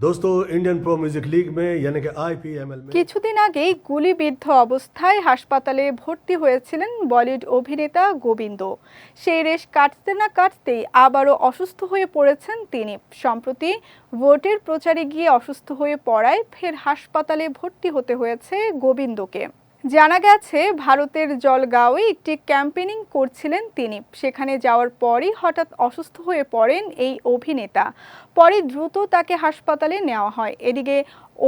दोस्तों Indian pro music league में यानी कि आईपीएमएल में কিছুদিন আগেই গুলিবিদ্ধ অবস্থায় হাসপাতালে ভর্তি হয়েছিলেন বলিউড অভিনেতা গোবিন্দ সেই রেশ কাটতে না কাটতেই আবারও অসুস্থ হয়ে পড়েছেন তিনি সম্প্রতি ভোটের প্রচারে গিয়ে অসুস্থ হয়ে পড়ায় ফের হাসপাতালে ভর্তি হতে হয়েছে গোবিন্দকে জানা গেছে, ভারতের জলগাঁওয়ে একটি ক্যাম্পেনিং করছিলেন তিনি। সেখানে যাওয়ার পরই হঠাৎ অসুস্থ হয়ে পড়েন এই অভিনেতা। পরে দ্রুত তাকে হাসপাতালে নেওয়া হয়। এদিকে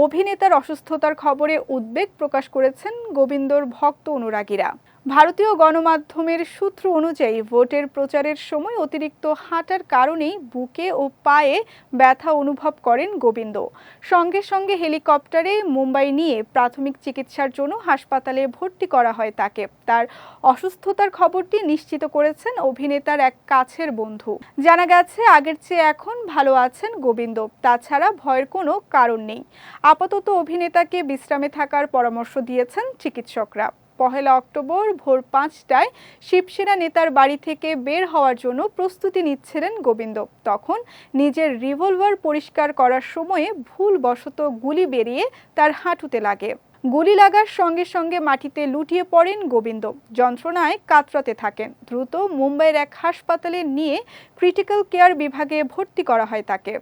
অভিনেতার অসুস্থতার খবরে উদ্বেগ প্রকাশ করেছেন গোবিন্দর ভক্ত অনুরাগীরা। ভারতীয় গণমাধ্যমের সূত্র অনুযায়ী ভোটের প্রচারের সময় অতিরিক্ত হাঁটার কারণেই বুকে ও পায়ে ব্যথা অনুভব করেন গোবিন্দ। সঙ্গে সঙ্গে হেলিকপ্টারে মুম্বাই নিয়ে প্রাথমিক চিকিৎসার জন্য হাসপাতালে ভর্তি করা হয় তাকে। তার অসুস্থতার খবরটি নিশ্চিত করেছেন অভিনেতার এক কাছের বন্ধু। জানা গেছে, আগের চেয়ে এখন ভালো আছেন গোবিন্দ। তাছাড়া ভয়ের কোনো কারণ নেই। আপাতত অভিনেতাকে বিশ্রামে থাকার পরামর্শ দিয়েছেন চিকিৎসকরা। পহেলা অক্টোবর ভোর পাঁচটায় শিবসেনা নেতার বাড়ি থেকে বের হওয়ার জন্য প্রস্তুতি নিচ্ছিলেন গোবিন্দ। তখন নিজের রিভলভার পরিষ্কার করার সময়ে ভুলবশত গুলি বেরিয়ে তার হাঁটুতে লাগে। গুলি লাগার সঙ্গে সঙ্গে মাটিতে লুটিয়ে পড়েন গোবিন্দ। যন্ত্রণায় কাতরাতে থাকেন। দ্রুত মুম্বাইয়ের এক হাসপাতালে নিয়ে ক্রিটিক্যাল কেয়ার বিভাগে ভর্তি করা হয় তাকে।